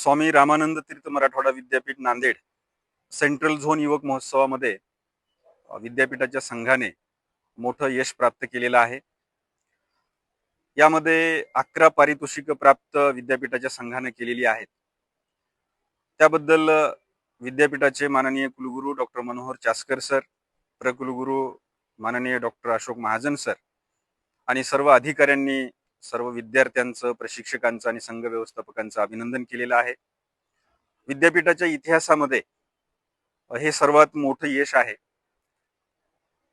स्वामी रामानंद तीर्थ मराठवाडा विद्यापीठ Nanded central zone युवक महोत्सवामध्ये विद्यापीठाच्या संघाने मोठं यश प्राप्त केलेलं आहे. यामध्ये अकरा पारितोषिक प्राप्त विद्यापीठाच्या संघाने केलेली आहेत. त्याबद्दल विद्यापीठाचे माननीय कुलगुरू डॉक्टर मनोहर चास्कर सर प्रकुलगुरू माननीय डॉक्टर अशोक महाजन सर आणि सर्व अधिकाऱ्यांनी सर्व विद्यार्थ्यांचं प्रशिक्षकांचं आणि संघ व्यवस्थापकांचं अभिनंदन केलेलं आहे. विद्यापीठाच्या इतिहासामध्ये हे सर्वात मोठं यश आहे.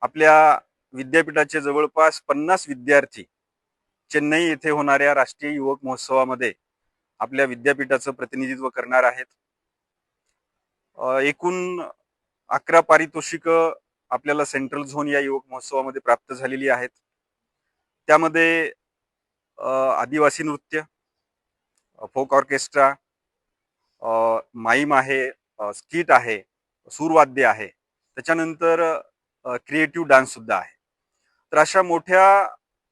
आपल्या विद्यापीठाचे जवळपास पन्नास विद्यार्थी चेन्नई येथे होणाऱ्या राष्ट्रीय युवक महोत्सवामध्ये आपल्या विद्यापीठाचं प्रतिनिधित्व करणार आहेत. एकूण अकरा पारितोषिक आपल्याला सेंट्रल झोन या युवक महोत्सवामध्ये प्राप्त झालेली आहेत. त्यामध्ये आदिवासी नृत्य फोक ऑर्केस्ट्रा माईम आहे स्किट आहे सूरवाद्य आहे. त्याच्यानंतर क्रिएटिव्ह डान्स सुद्धा आहे. तर अशा मोठ्या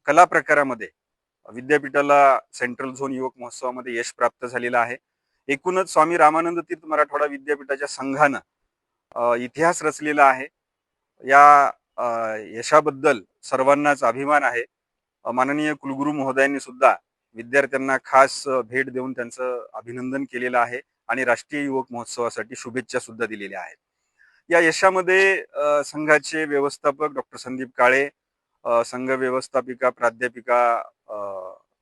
कला प्रकारामध्ये विद्यापीठाला सेंट्रल झोन युवक महोत्सवामध्ये यश प्राप्त झालेलं आहे. एकूणच स्वामी रामानंद तीर्थ मराठवाडा विद्यापीठाच्या संघानं इतिहास रचलेला आहे. या यशाबद्दल सर्वांनाच अभिमान आहे. माननीय कुलगुरू महोदयांनी सुद्धा विद्यार्थ्यांना खास भेट देऊन त्यांचं अभिनंदन केलेलं आहे आणि राष्ट्रीय युवक महोत्सवासाठी शुभेच्छा सुद्धा दिलेल्या आहेत. या यशामध्ये संघाचे व्यवस्थापक डॉक्टर संदीप काळे संघ व्यवस्थापिका प्राध्यापिका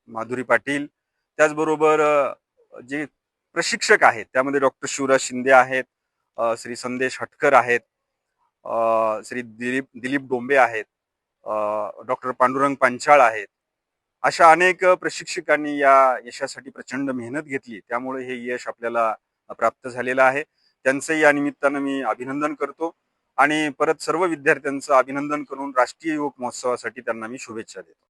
माधुरी पाटील त्याचबरोबर जे प्रशिक्षक आहेत त्यामध्ये डॉक्टर शिवराज शिंदे आहेत श्री संदेश हटकर आहेत श्री दिलीप दिलीप डोंबे आहेत डॉक्टर पांडुरंग पांचाळ आहेत. अशा अनेक प्रशिक्षकांनी या यशासाठी प्रचंड मेहनत घेतली. त्यामुळे हे यश आपल्याला प्राप्त झालेलं आहे. त्यांचं या निमित्तानं मी अभिनंदन करतो. आणि परत सर्व विद्यार्थ्यांचं अभिनंदन करून राष्ट्रीय युवक महोत्सवासाठी त्यांना मी शुभेच्छा देतो.